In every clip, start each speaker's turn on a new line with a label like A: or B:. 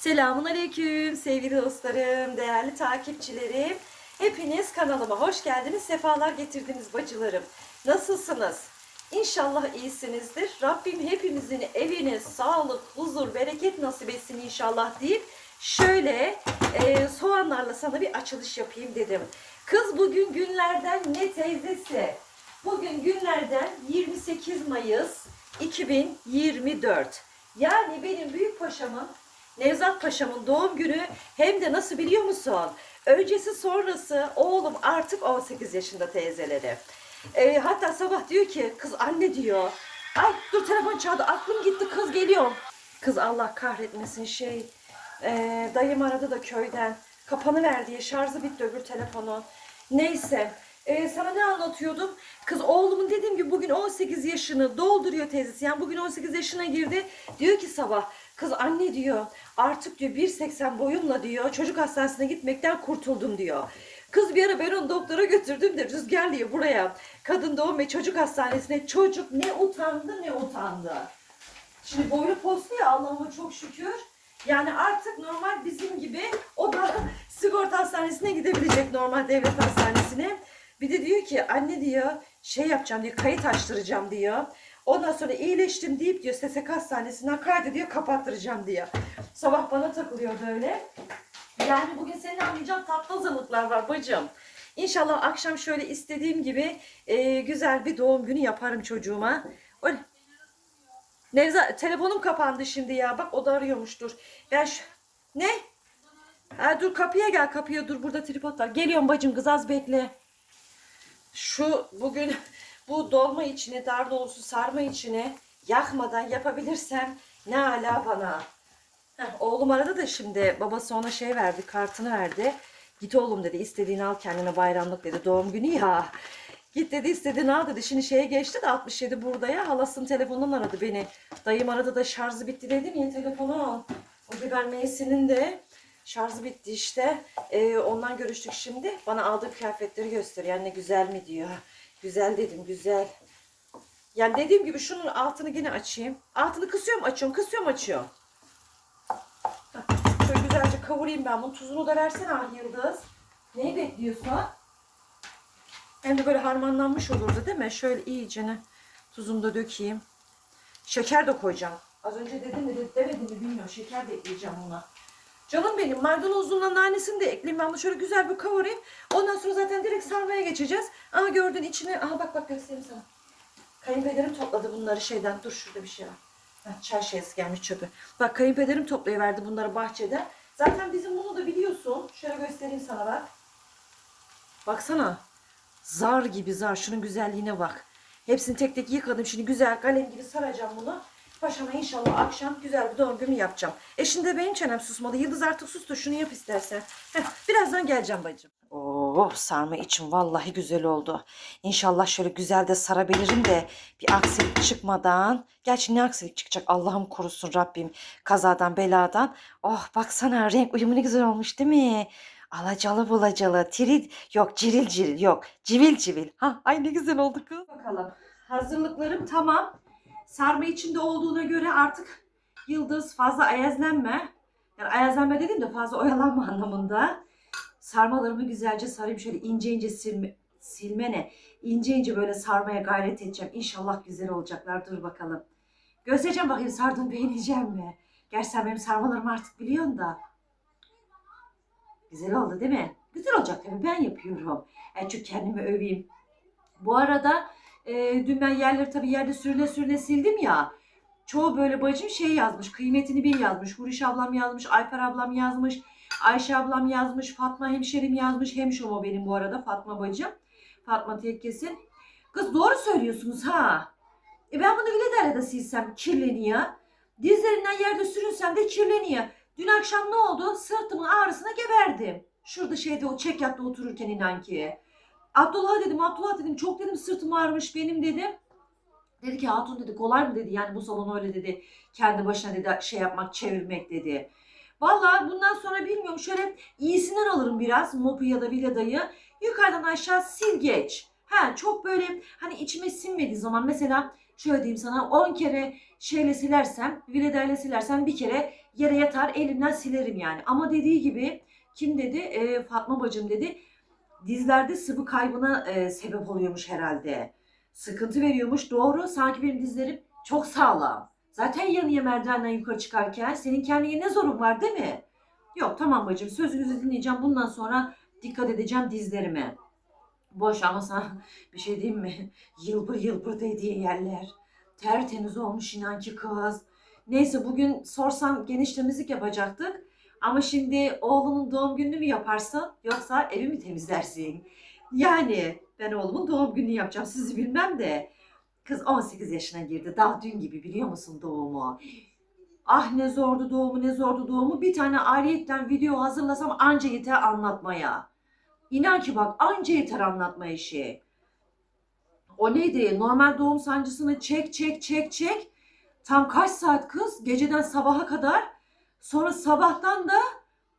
A: Selamun Aleyküm sevgili dostlarım, değerli takipçilerim. Hepiniz kanalıma hoş geldiniz, sefalar getirdiniz bacılarım. Nasılsınız? İnşallah iyisinizdir. Rabbim hepimizin evine sağlık, huzur, bereket nasip etsin inşallah deyip şöyle e, soğanlarla sana bir açılış yapayım dedim. Kız bugün günlerden ne teyzesi? Bugün günlerden 28 Mayıs 2024. Yani benim büyük paşamın Nevzat Paşa'mın doğum günü hem de nasıl biliyor musun? Öncesi sonrası oğlum artık 18 yaşında teyzeleri. Ee, hatta sabah diyor ki kız anne diyor. Ay dur telefon çaldı aklım gitti kız geliyorum. Kız Allah kahretmesin şey. ee, dayım aradı da köyden. Kapanı ver diye şarjı bitti öbür telefonu. Neyse. Ee, sana ne anlatıyordum? Kız oğlumun dediğim gibi bugün 18 yaşını dolduruyor teyzesi. Yani bugün 18 yaşına girdi. Diyor ki sabah kız anne diyor artık diyor 1.80 boyumla diyor çocuk hastanesine gitmekten kurtuldum diyor. Kız bir ara ben onu doktora götürdüm de Rüzgar diye buraya kadın doğum ve çocuk hastanesine çocuk ne utandı ne utandı. Şimdi boylu postlu ya Allah'ıma çok şükür. Yani artık normal bizim gibi o da sigorta hastanesine gidebilecek normal devlet hastanesine. Bir de diyor ki anne diyor şey yapacağım diyor kayıt açtıracağım diyor. Ondan sonra iyileştim deyip diyor SSK hastanesinden kaydediyor kapattıracağım diyor. Sabah bana takılıyor böyle. Yani bugün senin anlayacağın tatlı hazırlıklar var bacım. İnşallah akşam şöyle istediğim gibi e, güzel bir doğum günü yaparım çocuğuma. Öyle. Nevza telefonum kapandı şimdi ya. Bak o da arıyormuştur. Ben şu... Ne? Ha, dur kapıya gel kapıya dur burada tripod var. Geliyorum bacım kız az bekle. Şu bugün bu dolma içine dar dolusu sarma içine yakmadan yapabilirsem ne ala bana. Heh, oğlum aradı da şimdi babası ona şey verdi kartını verdi. Git oğlum dedi istediğini al kendine bayramlık dedi doğum günü ya. Git dedi istediğini al dedi. Şimdi şeye geçti de 67 burada ya. Halasının telefonundan aradı beni. Dayım aradı da şarjı bitti dedim yeni telefonu al. O biber meyesinin de şarjı bitti işte. Ee, ondan görüştük şimdi. Bana aldığı kıyafetleri gösteriyor. Yani güzel mi diyor. Güzel dedim güzel. Yani dediğim gibi şunun altını yine açayım. Altını kısıyorum açıyorum. Kısıyorum açıyorum. Heh, Şöyle güzelce kavurayım ben bunu. Tuzunu da versene ah Yıldız. Neyi bekliyorsun? Hem de böyle harmanlanmış olurdu değil mi? Şöyle iyicene tuzunu da dökeyim. Şeker de koyacağım. Az önce dedim mi demedim mi bilmiyorum. Şeker de ekleyeceğim ona. Canım benim maydanozluğuna nanesini de ekleyeyim. Ben bunu şöyle güzel bir kavurayım. Ondan sonra zaten direkt sarmaya geçeceğiz. Ama gördün içine... Aha bak bak göstereyim sana. Kayınpederim topladı bunları şeyden. Dur şurada bir şey var. Çay şişesi gelmiş çöpü. Bak kayınpederim toplayıverdi bunları bahçede. Zaten bizim bunu da biliyorsun. Şöyle göstereyim sana bak. Baksana. Zar gibi zar. Şunun güzelliğine bak. Hepsini tek tek yıkadım. Şimdi güzel kalem gibi saracağım bunu. Paşama inşallah akşam güzel bir doğum günü yapacağım. E şimdi de benim çenem susmadı. Yıldız artık sus da şunu yap istersen. Heh, birazdan geleceğim bacım. Oo sarma için vallahi güzel oldu. İnşallah şöyle güzel de sarabilirim de bir aksilik çıkmadan. Gerçi ne aksilik çıkacak Allah'ım korusun Rabbim kazadan beladan. Oh baksana renk uyumu ne güzel olmuş değil mi? Alacalı bulacalı, tiril yok ciril ciril yok civil civil. Ha ay ne güzel oldu kız. Bakalım hazırlıklarım tamam. Sarma içinde olduğuna göre artık Yıldız fazla ayazlenme. Yani ayazlenme dedim de fazla oyalanma anlamında. Sarmalarımı güzelce sarayım şöyle ince ince silme, silmene. ince ince böyle sarmaya gayret edeceğim. İnşallah güzel olacaklar. Dur bakalım. Göstereceğim bakayım sardığını beğeneceğim mi? Gerçi sen benim sarmalarımı artık biliyorsun da. Güzel oldu değil mi? Güzel olacak tabii ben yapıyorum. Yani çünkü kendimi öveyim. Bu arada e, dün ben yerleri tabii yerde sürüne sürüne sildim ya. Çoğu böyle bacım şey yazmış. Kıymetini bil yazmış. Huriş ablam yazmış. Ayfer ablam yazmış. Ayşe ablam yazmış. Fatma hemşerim yazmış. Hemşom o benim bu arada Fatma bacım. Fatma Tekkesin. Kız doğru söylüyorsunuz ha. E ben bunu bile de silsem kirleniyor. Dizlerinden yerde sürünsem de kirleniyor. Dün akşam ne oldu? Sırtımın ağrısına geberdim. Şurada şeyde o çekyatta otururken inan ki. Abdullah dedim, Abdullah dedim çok dedim sırtım ağrımış benim dedim. Dedi ki hatun dedi kolay mı dedi yani bu salon öyle dedi kendi başına dedi şey yapmak çevirmek dedi. Vallahi bundan sonra bilmiyorum şöyle iyisinden alırım biraz mopu ya da villadayı yukarıdan aşağı sil geç. Ha çok böyle hani içime sinmediği zaman mesela şöyle diyeyim sana 10 kere şeyle silersem villadayla silersem bir kere yere yatar elimden silerim yani. Ama dediği gibi kim dedi? E, Fatma bacım dedi. Dizlerde sıvı kaybına e, sebep oluyormuş herhalde. Sıkıntı veriyormuş. Doğru. Sanki benim dizlerim çok sağlam. Zaten yanıya merdivenden yukarı çıkarken senin kendine ne zorun var değil mi? Yok tamam bacım sözünüzü dinleyeceğim. Bundan sonra dikkat edeceğim dizlerime. Boş ama sana bir şey diyeyim mi? Yılbır yılbır dediği yerler. Tertemiz olmuş inan ki kız. Neyse bugün sorsam geniş temizlik yapacaktık. Ama şimdi oğlunun doğum gününü mü yaparsın yoksa evi mi temizlersin? Yani ben oğlumun doğum gününü yapacağım sizi bilmem de. Kız 18 yaşına girdi daha dün gibi biliyor musun doğumu? Ah ne zordu doğumu ne zordu doğumu. Bir tane ayrıyetten video hazırlasam anca yeter anlatmaya. İnan ki bak anca yeter anlatma işi. O neydi? Normal doğum sancısını çek çek çek çek. Tam kaç saat kız? Geceden sabaha kadar. Sonra sabahtan da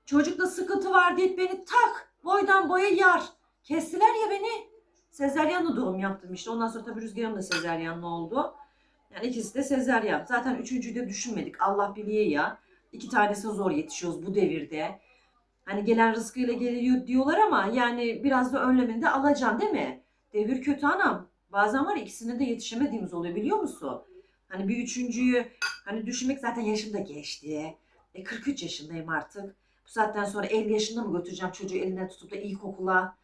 A: çocukta sıkıntı var deyip beni tak boydan boya yar. Kestiler ya beni. Sezeryanla doğum yaptım işte. Ondan sonra tabii Rüzgar'ım da sezeryanlı oldu. Yani ikisi de sezeryan. Zaten üçüncüyü de düşünmedik. Allah biliyor ya. İki tanesi zor yetişiyoruz bu devirde. Hani gelen rızkıyla geliyor diyorlar ama yani biraz da önlemini de alacaksın değil mi? Devir kötü anam. Bazen var ya ikisine de yetişemediğimiz oluyor biliyor musun? Hani bir üçüncüyü hani düşünmek zaten yaşım da geçti. E 43 yaşındayım artık. Bu saatten sonra 50 yaşında mı götüreceğim çocuğu elinden tutup da ilkokula?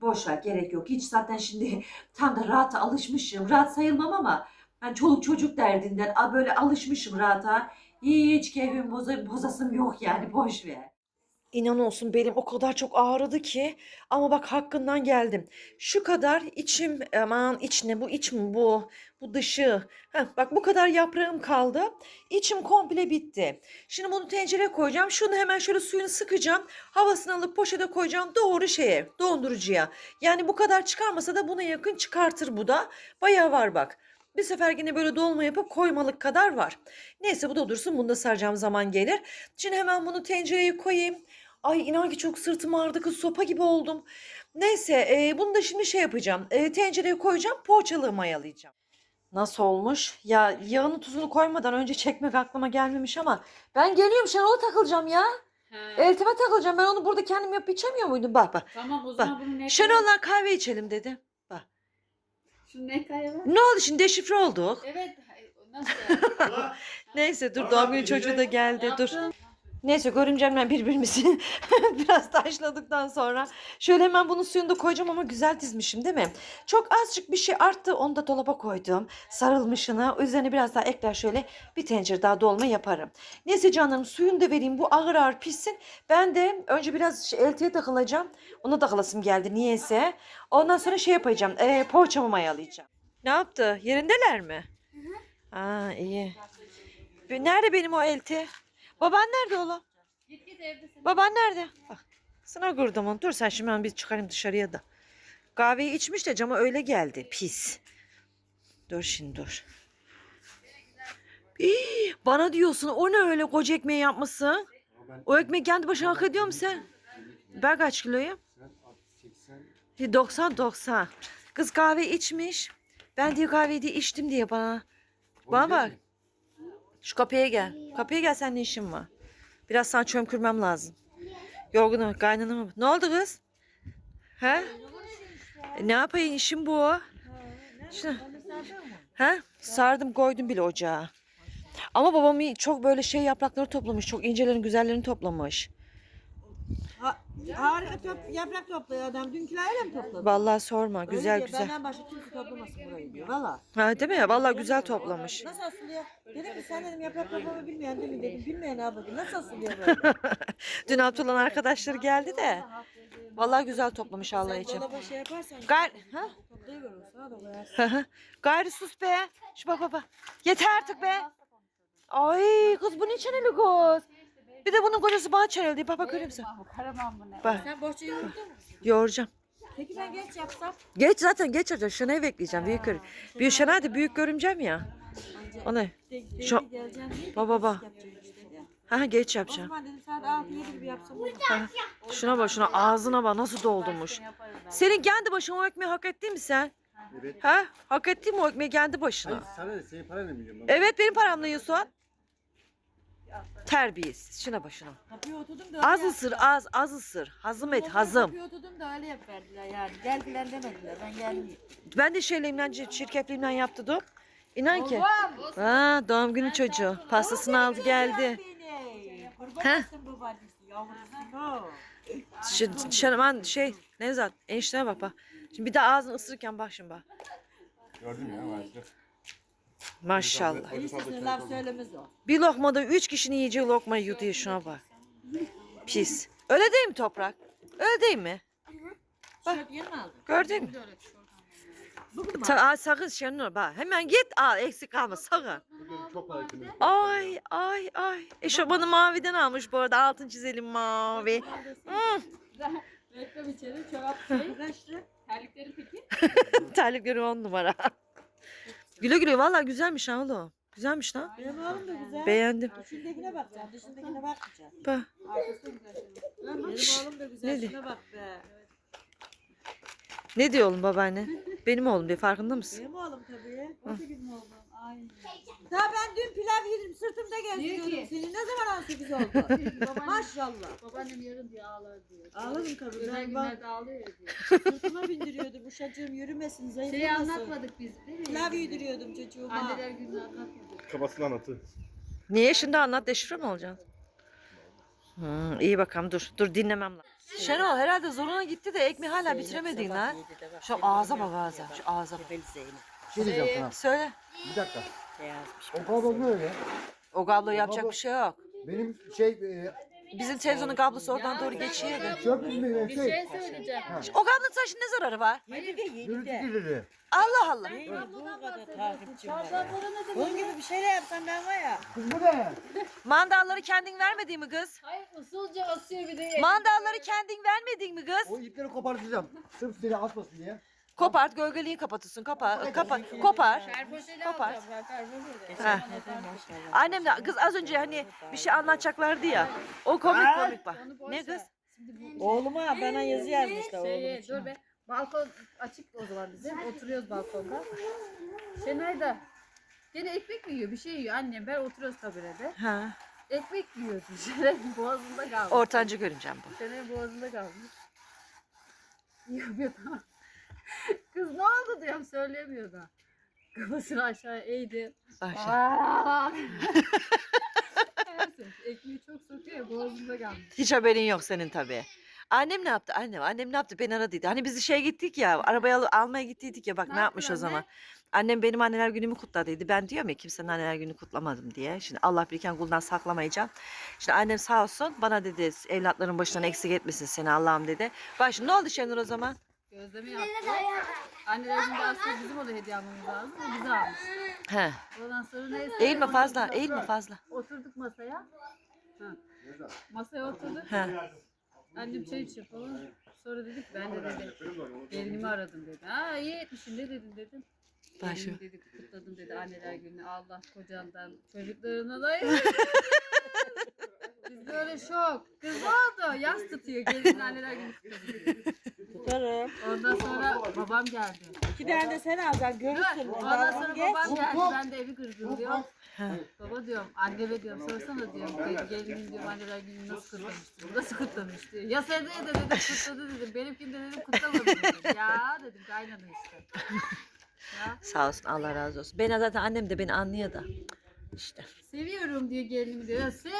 A: Boş ver gerek yok. Hiç zaten şimdi tam da rahata alışmışım. Rahat sayılmam ama ben çoluk çocuk derdinden böyle alışmışım rahata. Hiç keyfim boza, bozasım yok yani boş ver. İnan olsun belim o kadar çok ağrıdı ki ama bak hakkından geldim. Şu kadar içim aman iç ne bu iç mi bu bu dışı. Heh, bak bu kadar yaprağım kaldı. İçim komple bitti. Şimdi bunu tencereye koyacağım. Şunu hemen şöyle suyunu sıkacağım. Havasını alıp poşete koyacağım. Doğru şeye dondurucuya. Yani bu kadar çıkarmasa da buna yakın çıkartır bu da. Bayağı var bak. Bir sefer yine böyle dolma yapıp koymalık kadar var. Neyse bu da dursun. Bunu da saracağım zaman gelir. Şimdi hemen bunu tencereye koyayım. Ay inan ki çok sırtım ağrıdı kız sopa gibi oldum. Neyse e, bunu da şimdi şey yapacağım. E, tencereye koyacağım poğaçalığı mayalayacağım. Nasıl olmuş? Ya yağını tuzunu koymadan önce çekmek aklıma gelmemiş ama ben geliyorum Şenol'a takılacağım ya.
B: He.
A: Eltime takılacağım. Ben onu burada kendim yapıp içemiyor muydum? Bak bak.
B: Tamam o zaman bunu ne
A: Şenol'la kahve içelim dedi.
B: Şu ne kaya var?
A: Ne oldu şimdi deşifre olduk.
B: Evet. Nasıl?
A: Neyse dur doğum günü çocuğu da geldi dur. Neyse görümcemle birbirimizi biraz taşladıktan sonra şöyle hemen bunun suyunu da koyacağım ama güzel dizmişim değil mi? Çok azıcık bir şey arttı onu da dolaba koydum. Sarılmışını üzerine biraz daha ekler şöyle bir tencere daha dolma yaparım. Neyse canlarım suyunu da vereyim bu ağır ağır pişsin. Ben de önce biraz şey, eltiye takılacağım. Ona takılasım geldi niyeyse. Ondan sonra şey yapacağım e, poğaçamı mayalayacağım. Ne yaptı? Yerindeler mi? Aa iyi. Nerede benim o elti? Baban nerede oğlum?
B: Git git evde sen.
A: Baban nerede? Bak. Sana kurdumun. Dur sen şimdi ben bir çıkarayım dışarıya da. Kahveyi içmiş de cama öyle geldi. Pis. Dur şimdi dur. İy, bana diyorsun o ne öyle koca ekmeği yapmışsın? O ekmek kendi başına hak ediyor musun sen? Ben kaç kiloyum?
C: Sen 80
A: 90 90. Kız kahve içmiş. Ben diyor kahveyi de içtim diye bana. Bana bak. Şu kapıya gel. Kapıya gel seninle işim var. Biraz sana çömkürmem lazım. Yorgunum. Kaynana mı? Ne oldu kız? He? E, ne yapayım işim bu. Şuna. He? Sardım koydum bile ocağa. Ama babam çok böyle şey yaprakları toplamış. Çok incelerin güzellerini toplamış.
D: Ha, harika top, yaprak topluyor adam. Dünküler öyle mi topladı?
A: Vallahi sorma.
D: Öyle
A: Güzel
D: diyor,
A: güzel.
D: Benden başka kimse toplamasın burayı diyor. Valla.
A: Ha değil mi? Vallahi güzel toplamış.
D: Nasıl asılıyor? Dedim ki sen dedim yaprak toplamayı bilmeyen değil mi dedim. Bilmeyen abi Nasıl asılıyor böyle?
A: Dün Abdullah'ın arkadaşları geldi de. Vallahi güzel toplamış Allah
D: sen
A: için.
D: dolaba şey yaparsan
A: Gayr ha? Gayrı sus be. Şu bak baba. Yeter artık be. Ay kız bu ne çeneli kız? Bir de bunun kocası bana çeneli. Bak bak görüyor musun?
B: Bu karaman bu ne?
A: Bak
D: Sen boşça yoğurdun mu?
A: yoğuracağım.
D: Peki ben geç yapsam?
A: Geç zaten geç yapacağım. Şenay'ı bekleyeceğim. Büyük gör. Büyük Şenay da büyük görümcem ya. O ne?
D: De, de,
A: Şu-
D: geleceğim diye.
A: Baba baba.
D: Yapacağım işte de.
A: Ha geç
D: O
A: yapacağım.
D: zaman dedim saat 6-7 gibi yapsam olur.
A: Şuna bak şuna ağzına bak nasıl doldurmuş. Senin kendi başına o ekmeği hak ettin mi sen?
C: Evet.
A: Ha? Hak ettin mi o ekmeği kendi
C: Hayır
A: başına?
C: sana ne? Senin paran ne biliyorum ben?
A: Evet benim paramla Yusuf. Terbiyesiz. Şuna başına.
D: Kapıya oturdum da öyle
A: Az
D: yaptılar.
A: ısır az az ısır. Hazım et hazım.
D: Kapıya oturdum da öyle yap verdiler yani. Gel filan demediler. Ben gelmeyeyim.
A: Ben de şeylerimden çirkefliğimden yaptırdım. İnan ki. Ha, doğum günü çocuğu. Pastasını aldı geldi.
D: Beni. Kurban
A: Heh.
D: olsun babaannesi. Yavrusun o.
A: Şu, şanaman şey Nevzat enişteme bak bak. Şimdi bir de ağzını ısırırken bak şimdi bak.
C: Gördüm ya maalesef.
A: Maşallah.
D: İyisinin laf söylemez o.
A: Bir lokmada üç kişinin yiyeceği lokmayı yutuyor şuna bak. Pis. Öyle değil mi toprak? Öyle değil mi?
D: Aldın?
A: Gördün mü? Ta, aa, sakın Şenur bak. Hemen git al eksik kalma sakın.
C: Çok.
A: Ay ay ay. Eşofmanı maviden almış bu arada. Altın çizelim mavi. Hmm.
B: Reklam içeri çorap şey. Terlikleri peki?
A: Terlikleri on numara. Güle güle valla güzelmiş ha oğlum. Güzelmiş lan.
D: Benim oğlum da güzel.
A: Beğendim.
D: İçindekine bakacağım, dışındakine bakmayacağım.
A: Bak.
B: Arkası da güzel.
D: Benim oğlum da güzel.
A: ne
D: Şuna bak be.
A: Ne diyor oğlum babaanne? Benim oğlum diyor farkında mısın?
D: Benim oğlum tabii.
B: O gibi mi oldun? Ay.
D: Daha ben dün pilav yedim sırtımda
B: ki-
D: Senin ne zaman 18 oldu?
B: Babaannem,
D: Maşallah.
B: babaannem yarın diye ağlar diyor.
D: Ağlarım tabii.
B: Özel
D: Ben bak
B: günlerde ağlıyor ya diyor.
D: sırtıma bindiriyordum. Uşacığım yürümesin,
B: Şeyi
D: zayıflamasın.
B: anlatmadık biz değil mi?
D: Pilav yediriyordum çocuğuma.
B: Anneler gününü anlatmadık.
C: Kafasını anlatı.
A: Niye şimdi anlat deşifre mi olacaksın? Hmm, iyi bakalım dur. Dur dinlemem lazım. Şenol herhalde zoruna gitti de ekmeği hala bitiremedin lan. Şu ağza bak ağza. Şu ağza bak.
C: Bir şey diyeceğim sana.
A: Söyle.
C: Bir dakika. O kablo böyle.
A: O kablo yapacak bir şey yok.
C: Benim şey e,
A: Bizim televizyonun kablosu oradan doğru geçiyor. da.
C: çöp mü benim
B: Bir
C: şey?
B: şey söyleyeceğim.
A: O kablonun taşın ne zararı var?
D: Yedi de yedi
C: Gürültü
D: de.
C: kirliliği.
A: Allah Allah.
D: Bu kadar takipçim var. Bunun gibi bir şeyler yapsam ben var ya.
C: Kız bu ne?
A: Mandalları kendin vermedin mi kız?
B: Hayır usulca asıyor bir de.
A: Mandalları kendin vermedin mi kız?
C: O ipleri kopartacağım. Sırf seni atmasın diye.
A: Kopart gölgeliği kapatırsın. Kapa, kapa, kopar. Kopar. Ha. Annem de kız az önce hani bir şey anlatacaklardı ya. O komik komik bak. Ne kız?
D: Oğluma bana yazı yazmışlar oğlum
B: Şeye,
D: için.
B: dur be. Balkon açık o zaman bizim. Oturuyoruz balkonda. Şenay da gene ekmek mi yiyor? Bir şey yiyor annem. Ben oturuyoruz tabirede.
A: Ha.
B: Ekmek yiyor. Şenay boğazında kalmış.
A: Ortancı görüneceğim bu.
B: Şenay boğazında kalmış. Yiyor tamam. Kız ne oldu diyorum söyleyemiyor da. Kafasını aşağı eğdi.
A: Ayşe.
B: Aa! Neyse, Ekmeği çok sokuyor ya boğazında kalmış.
A: Hiç haberin yok senin tabii. Annem ne yaptı? Annem, annem ne yaptı? Beni aradıydı. Hani biz şeye gittik ya, arabaya al- almaya gittiydik ya bak ne,
B: Ne
A: yapmış o zaman. Annem benim anneler günümü kutladıydı. Ben diyorum ya kimsenin anneler gününü kutlamadım diye. Şimdi Allah birken kuldan saklamayacağım. Şimdi annem sağ olsun bana dedi evlatların başından eksik etmesin seni Allah'ım dedi. Bak şimdi ne oldu Şenur o zaman?
B: Gözleme yaptı. Anneler günde aslında bizim o da hediye almamız lazım. O bize almış.
A: He.
B: Ondan sonra neyse.
A: Eğilme fazla, eğilme fazla.
B: Oturduk masaya. Ha. Masaya oturduk.
A: He.
B: Annem çay içiyor falan. Sonra dedik ben de dedi gelinimi aradım dedi. Ha iyi etmişsin ne dedin dedim.
A: Başı.
B: Gelinimi dedi kutladım dedi anneler günü Allah kocandan çocuklarına da Biz böyle şok. Kız oldu? Yas tutuyor gelin anneler günü kutladım.
D: Tutarım.
B: Ondan sonra babam geldi.
D: İki tane de sen alacaksın görürsün.
B: Ondan sonra babam geldi ben de evi kırdım diyor.
A: He.
B: Baba diyorum anneme diyorum sorsana diyorum gel- gelinin diyorum anneler günü nasıl kutlamış diyor. Nasıl kutlamış diyor. Ya sen de dedim kutladı dedim. Benimkinde dedim kutlamadı dedim. Ya dedim kaynana işte. Ya
A: Sağ olsun Allah razı olsun. Beni zaten annem de beni anlıyor da. İşte.
B: seviyorum diyor gelinimi diyor. Ya sev.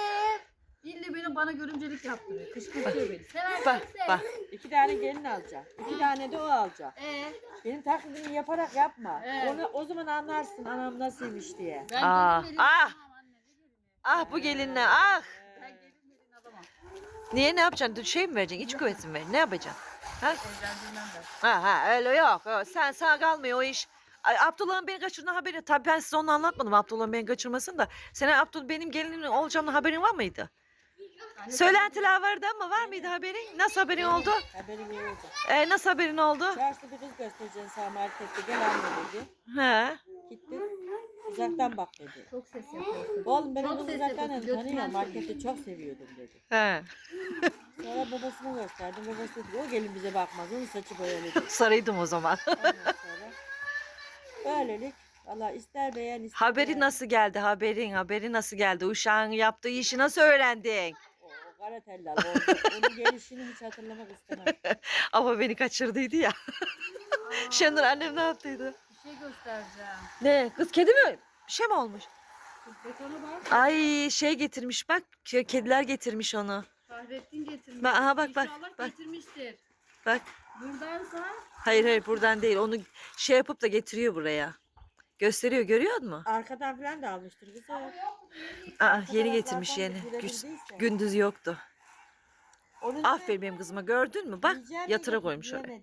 B: İlle beni bana görümcelik yaptırıyor. Kışkırtıyor beni. Seversen
A: Bak
B: sev.
A: bak.
D: İki tane gelin alacak. İki tane de o alacak.
B: Ee,
D: Benim taklidimi yaparak yapma.
B: Evet.
D: Onu o zaman anlarsın anam nasılmış diye.
B: ben
A: Aa,
B: gelin
A: ah!
B: anne. Ne?
A: Ah bu gelinle ah.
B: Ben gelin verin alamam.
A: Niye ne yapacaksın? Şey mi vereceksin? İç kuvveti mi vereceksin? Ne yapacaksın? Ha?
B: Evlendirmem ben.
A: Ha ha öyle yok. yok. Sen sana kalmıyor o iş. Ay, Abdullah'ın beni kaçırdığını haberi. Tabii ben size onu anlatmadım Abdullah'ın beni kaçırmasını da. Senin Abdullah benim gelinim olacağımın haberin var mıydı? Söylentiler vardı ama var mıydı haberin? Nasıl haberin oldu?
D: Haberin iyi oldu.
A: Ee, nasıl haberin oldu?
D: Çarşıda bir kız göstereceksin sana markette gel anne dedi.
A: He.
D: Gittim. Uzaktan bak dedi.
B: Çok ses yapıyorsun.
D: Oğlum ben onu uzaktan
B: yapıyorsun,
D: tanıyorum. Markette çok seviyordum dedi.
A: He.
D: Sonra babasına gösterdim. Babası dedi o gelin bize bakmaz. Onun saçı boyalı dedi.
A: Sarıydım o zaman.
D: Ondan sonra böylelik Valla ister beğen ister
A: Haberi
D: beğen.
A: nasıl geldi? Haberin, haberi nasıl geldi? Uşağın yaptığı işi nasıl öğrendin?
D: Kara tellal oldu. Onun gelişini hiç hatırlamak istemem.
A: Ama beni kaçırdıydı ya. Şenur annem ne yaptıydı?
B: Bir şey göstereceğim.
A: Ne? Kız kedi mi? Bir şey mi olmuş? Ay şey getirmiş bak. ke- Kediler getirmiş onu.
B: Fahrettin getirmiş.
A: Bak, aha bak, bak,
B: İnşallah
A: bak.
B: getirmiştir.
A: Bak.
B: Buradansa
A: Hayır hayır buradan değil. Onu şey yapıp da getiriyor buraya. Gösteriyor görüyor musun?
D: Arkadan falan da almıştır bizi.
A: Aa, yeni getirmiş yeni. Gündüz yoktu. Aferin benim kızıma gördün mü? Bak yatıra koymuş oraya.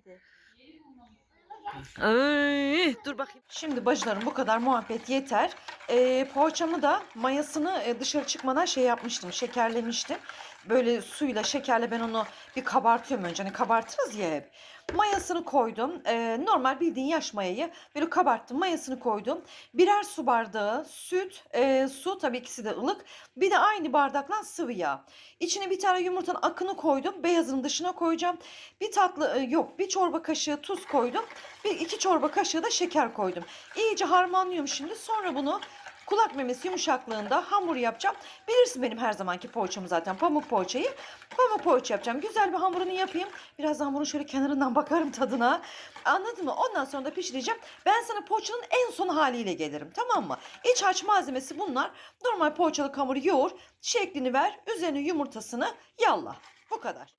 A: Ay, dur bakayım. Şimdi bacılarım bu kadar muhabbet yeter. Ee, poğaçamı da mayasını e, dışarı çıkmadan şey yapmıştım, şekerlemiştim. Böyle suyla şekerle ben onu bir kabartıyorum önce. Hani kabartırız ya hep. Mayasını koydum. Ee, normal bildiğin yaş mayayı böyle kabarttım. Mayasını koydum. Birer su bardağı süt, e, su tabii ikisi de ılık. Bir de aynı bardakla sıvı yağ. İçine bir tane yumurtanın akını koydum. Beyazını dışına koyacağım. Bir tatlı e, yok bir çorba kaşığı tuz koydum. Bir iki çorba kaşığı da şeker koydum. İyice harmanlıyorum şimdi. Sonra bunu kulak memesi yumuşaklığında hamur yapacağım. Bilirsin benim her zamanki poğaçamı zaten pamuk poğaçayı. Pamuk poğaça yapacağım. Güzel bir hamurunu yapayım. Biraz hamurun şöyle kenarından bakarım tadına. Anladın mı? Ondan sonra da pişireceğim. Ben sana poğaçanın en son haliyle gelirim. Tamam mı? İç harç malzemesi bunlar. Normal poğaçalık hamuru yoğur. Şeklini ver. Üzerine yumurtasını yalla. Bu kadar.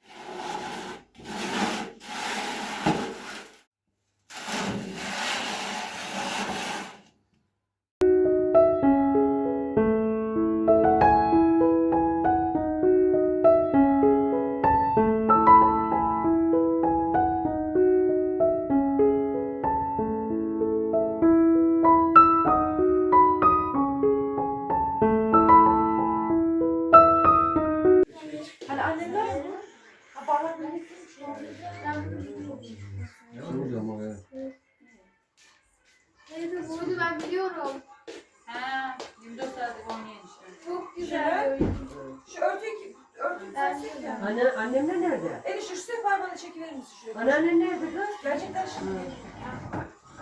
E: Anne, annemler nerede?
A: Enişte şu sehpa bana çekiverir misin şuraya?
E: Anneannen nerede kız?
A: Gerçekten şimdi.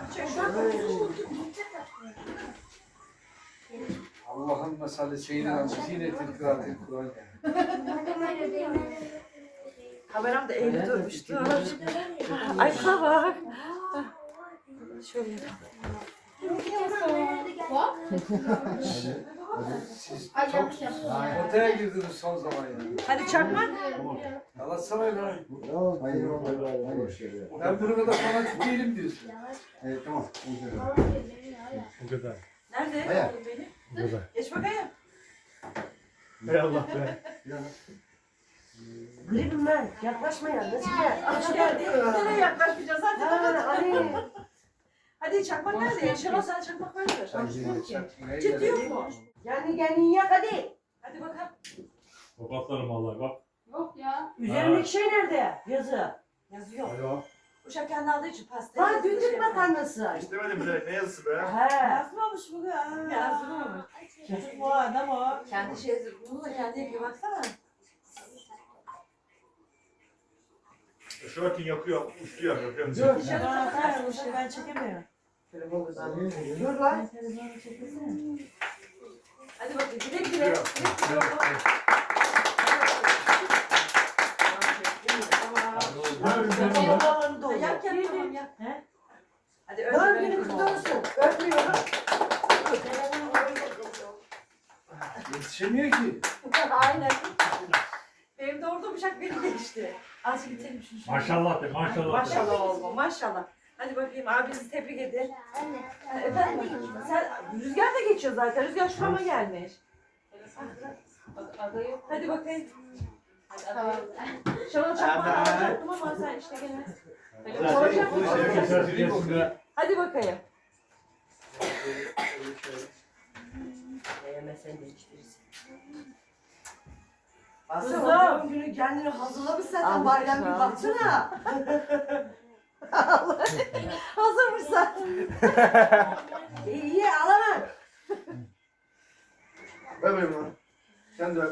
A: Açıyorum şu an.
F: Allah'ın mesale şeyini almış yine tekrar tekrar.
A: Kameram da eğri durmuştu. Ay bak. Şöyle.
G: Bak.
F: Siz
G: Ay
F: çok
G: yanlış yaptım.
F: potaya girdiniz son zaman ya.
A: Hadi çakmak.
F: Anlatsana lan.
C: Hayır, hayır, hayır.
F: Ben bunu kadar fanatik değilim diyorsun.
C: Evet, tamam.
H: Bu kadar.
A: Nerede?
C: Hayır.
A: Oğlum benim.
H: Bu kadar.
A: Geç bakayım.
H: Ey Allah be.
E: Gribim ben. Yaklaşma ya. Nasıl gel?
A: Hoş geldin. Nereye yaklaşmayacağız zaten.
E: Ha, hadi.
A: Hadi çakmak nerede? Yaşar sana çakmak vardır. Ciddi yok mu?
E: Yani kendin yak hadi.
A: Hadi bakalım.
H: Kapatlarım vallahi bak.
G: Yok ya.
E: Üzerindeki şey nerede? Yazı.
A: Yazıyor.
H: Alo.
A: Uşak kendi aldığı için pasta.
E: Ha dündük makarnası.
H: İstemedim bile. Ne yazısı be?
E: He.
D: Yazmamış bugün.
A: Yazdı mı?
D: Çocuk bu adam o.
A: Kendi şey bunu da kendi yapıyor baksana.
H: Şu örtün yakıyor. Uçluyor. Yakıyor.
C: Dur.
D: Dışarı atar mısın? Ben çekemiyorum.
E: Dur lan.
A: Hadi bakayım güle güle. Güle güle.
E: Doldu.
A: Yak yak tamam yak. Hadi önce
E: günü
A: ben
E: kutlu olsun. Öpmüyorum.
F: Yetişemiyor ki.
A: Aynen. Benim de orada bıçak beni geçti. Azıcık bitelim şunu.
H: Maşallah de maşallah.
A: Maşallah oğlum maşallah. Hadi bakayım abinizi tebrik edin. Ha, Efendim sen Rüzgar da geçiyor zaten. Rüzgar şurama gelmiş.
B: Ada yok.
A: Hadi bakayım.
G: Tamam.
A: Şuna çakma alacaktım ama sen işte gene. Hadi bakayım.
E: Beğenmezsen değiştirirsin. Baksana doğum günü kendini hazırlamış zaten
A: Almış
E: bayram bir
A: almış.
E: baksana.
A: Hazır mısın?
E: İyi alamam.
F: Ver benim lan. Sen de ver.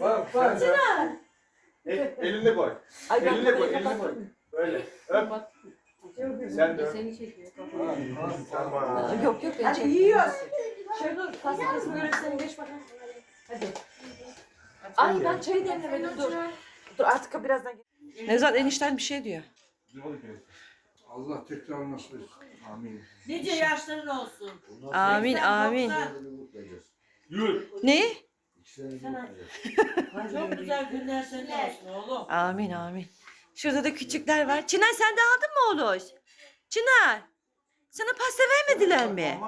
F: Bak bak.
H: Elinde koy.
A: Ay ben
H: koy,
A: kapattım.
H: koy. Böyle. Öp. Sen de öp.
B: Seni çekiyor.
H: Tamam.
A: Yok yok ben
E: Hadi yiyoruz.
A: Şöyle dur pasta kesme görevlisine geç bakalım. Hadi. Ay ben çayı demlemedim dur. Dur artık birazdan. Nevzat enişten bir şey diyor.
F: Allah tekrar nasip etsin. Amin.
D: Nice yaşların olsun.
A: Amin amin.
H: Yürü.
A: Ne?
D: Çok güzel günler senin olsun oğlum.
A: Amin amin. Şurada da küçükler var. Çınar sen de aldın mı oğluş? Çınar. Sana pasta vermediler mi?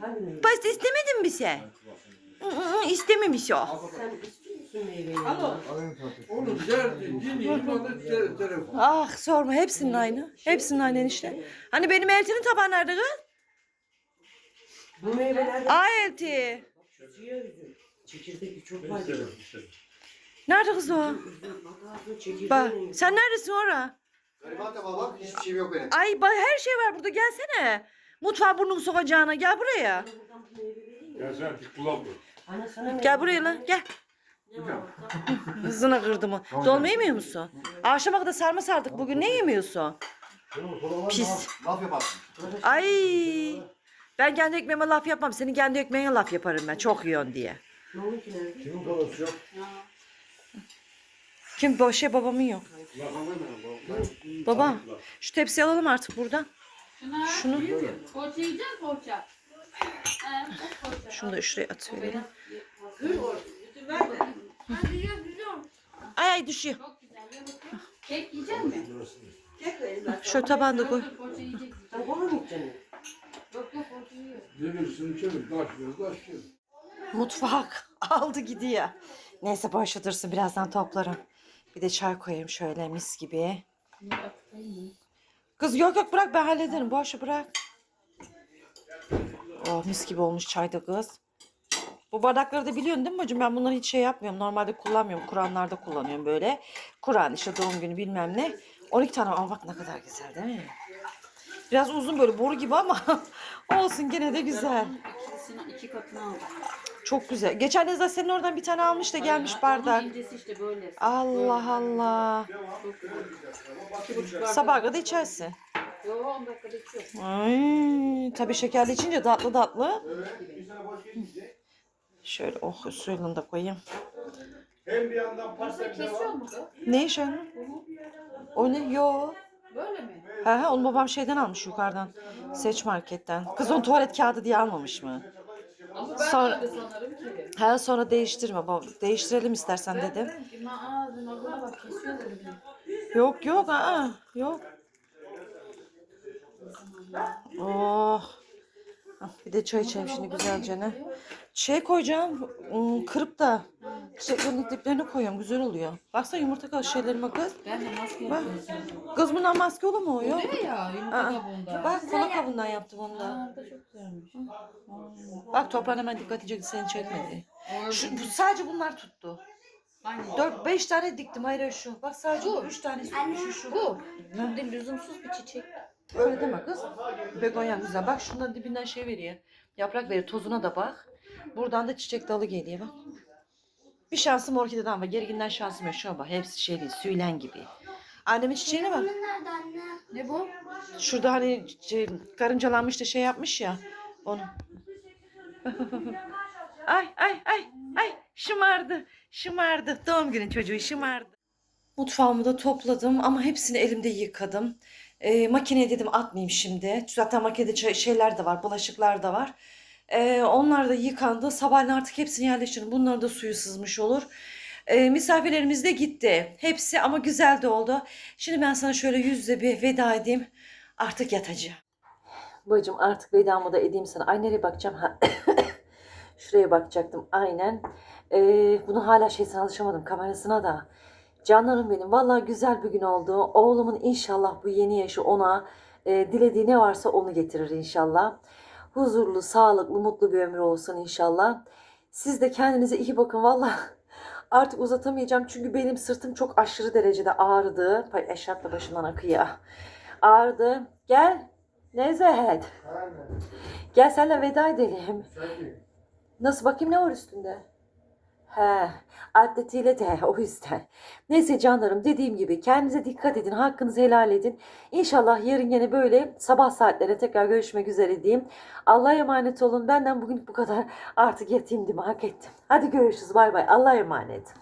E: Hadi.
A: Pasta istemedin mi sen? Hı, hı, hı, İstememiş o.
E: Sen istiyorsun meyveyi.
D: Alo.
F: Onun derdi, dini, imanı, te- telefon.
A: Ah sorma hepsinin aynı. Hepsinin aynı enişte. Hani benim eltinin tabağı nerede kız?
E: Bu meyvelerde
A: Ay elti.
E: çok.
A: Nerede kız o?
E: Bak çekirdeği
A: sen neredesin ora?
C: Gariban tabağa bak hiçbir şeyim yok benim.
A: Ay bak her şey var burada gelsene. Mutfağa burnunu sokacağına gel buraya.
H: Gel sen.
E: Ana sana meyve
A: Gel buraya lan gel.
E: Ne var?
A: Hızına kırdı mı? Dolma yemiyor musun? Akşama kadar sarma sardık bugün ne yemiyorsun? Pis.
C: Laf yaparsın.
A: Ay. Ben kendi ekmeğime laf yapmam. Senin kendi ekmeğine laf yaparım ben. Çok yiyorsun diye.
C: Kimin kolası yok?
A: Kim boş şey babamın yok. Baba şu tepsiyi alalım artık buradan. Şunu
G: Poğaça yiyecek misin poğaça?
A: Şunu da şuraya atıverelim.
D: Üzüm ver de.
G: Biliyorum biliyorum.
A: Ay ay düşüyor.
G: Çok güzel. Bakayım. Kek yiyecek misin?
E: Tek verin ben.
A: Şöyle tabağı da koy.
G: Poğaça.
E: Sen kola mı içeceksin?
G: Yok yok poğaça yiyor.
F: Verirsin içerim, taş ver, taş ver.
A: Mutfak aldı gidiyor. Neyse başlatırsın birazdan toplarım. Bir de çay koyayım şöyle mis gibi. Kız yok yok bırak ben hallederim. Boşu bırak. Oh mis gibi olmuş çay da kız. Bu bardakları da biliyorsun değil mi bacım? Ben bunları hiç şey yapmıyorum. Normalde kullanmıyorum. Kur'anlarda kullanıyorum böyle. Kur'an işte doğum günü bilmem ne. 12 tane ama bak ne kadar güzel değil mi? Biraz uzun böyle boru gibi ama olsun gene de güzel.
G: İkisini, iki katını aldım.
A: Çok güzel. Geçen Nezle senin oradan bir tane almış da gelmiş bardak.
G: Onun incesi işte böyle.
A: Allah Allah.
G: Çok güzel. İki buçuk bardak.
A: Sabaha kadar içersin.
G: Yo 10 dakikada içiyor.
A: Ay, tabii şekerli içince tatlı tatlı. Şöyle oh suyunu da koyayım.
H: Hem bir yandan pasta
G: kesiyor mu da?
A: Ne iş anne? O ne? Yo.
G: Böyle mi?
A: He he onu babam şeyden almış yukarıdan. Seç marketten. Kız onu tuvalet kağıdı diye almamış mı?
G: Ama ben
A: Sonra-
G: öyle sanırım ki.
A: He sonra değiştirme baba. Değiştirelim istersen
G: Ben
A: dedim.
G: dedim ki aa dedim abla bak kesiyor dedim.
A: Yok yok aa yok. Oh. Ah, Bir de çay içelim şimdi güzelce ne. Şey koyacağım, ım, kırıp da çiçeklerin diplerine koyuyorum. Güzel oluyor. Baksana yumurta kabuğu şeylerime kız.
G: Ben de maske
A: Bak.
G: yapıyorum.
A: Kız bundan maske olur mu? Yok.
G: Oluyor ya yumurta
A: Aa,
G: kabuğunda.
A: Bak kola kabuğundan yaptım onu da.
G: Aa, bu da çok güzelmiş. Aa.
A: Bak toprağın hemen dikkat edecek seni çekmedi. Şu, bu, sadece bunlar tuttu.
G: Hangi?
A: 4-5 tane diktim hayır hayır şu. Bak sadece bu
G: Bu.
A: 3 tane şu şu.
G: Bu. Bu da lüzumsuz bir çiçek.
A: Öyle deme kız. Begonya güzel. Bak şundan dibinden şey veriyor. Yaprak veriyor. Tozuna da bak. Buradan da çiçek dalı geliyor bak. Bir şansım orkideden var. Geriginden şansım yok. Şuna bak. Hepsi şey değil. Süylen gibi. Annemin çiçeğine bak.
G: Ne bu?
A: Şurada hani şey, karıncalanmış da şey yapmış ya. Onu. ay ay ay ay şımardı. Şımardı. Doğum günü çocuğu şımardı. Mutfağımı da topladım ama hepsini elimde yıkadım. Ee, makineye dedim atmayayım şimdi. Zaten makinede şey- şeyler de var, bulaşıklar da var. Ee, onlar da yıkandı. Sabahleyin artık hepsini yerleştirdim. Bunların da suyu sızmış olur. Ee, misafirlerimiz de gitti. Hepsi ama güzel de oldu. Şimdi ben sana şöyle yüzle bir veda edeyim. Artık yatacağım. Bacım artık vedamı da edeyim sana. Ay nereye bakacağım? Ha. Şuraya bakacaktım aynen. Ee, bunu hala şeysine alışamadım kamerasına da. Canlarım benim vallahi güzel bir gün oldu. Oğlumun inşallah bu yeni yaşı ona e, dilediği ne varsa onu getirir inşallah. Huzurlu, sağlıklı, mutlu bir ömür olsun inşallah. Siz de kendinize iyi bakın vallahi. Artık uzatamayacağım çünkü benim sırtım çok aşırı derecede ağrıdı. Eşarp da başımdan akıyor. Ağrıdı. Gel. Nezahat. Gel senle veda edelim. Nasıl bakayım ne var üstünde? He, atletiyle de o yüzden. Neyse canlarım dediğim gibi kendinize dikkat edin, hakkınızı helal edin. İnşallah yarın yine böyle sabah saatlerine tekrar görüşmek üzere diyeyim. Allah'a emanet olun. Benden bugün bu kadar. Artık yatayım değil mi? Hak ettim. Hadi görüşürüz. Bay bay. Allah'a emanet.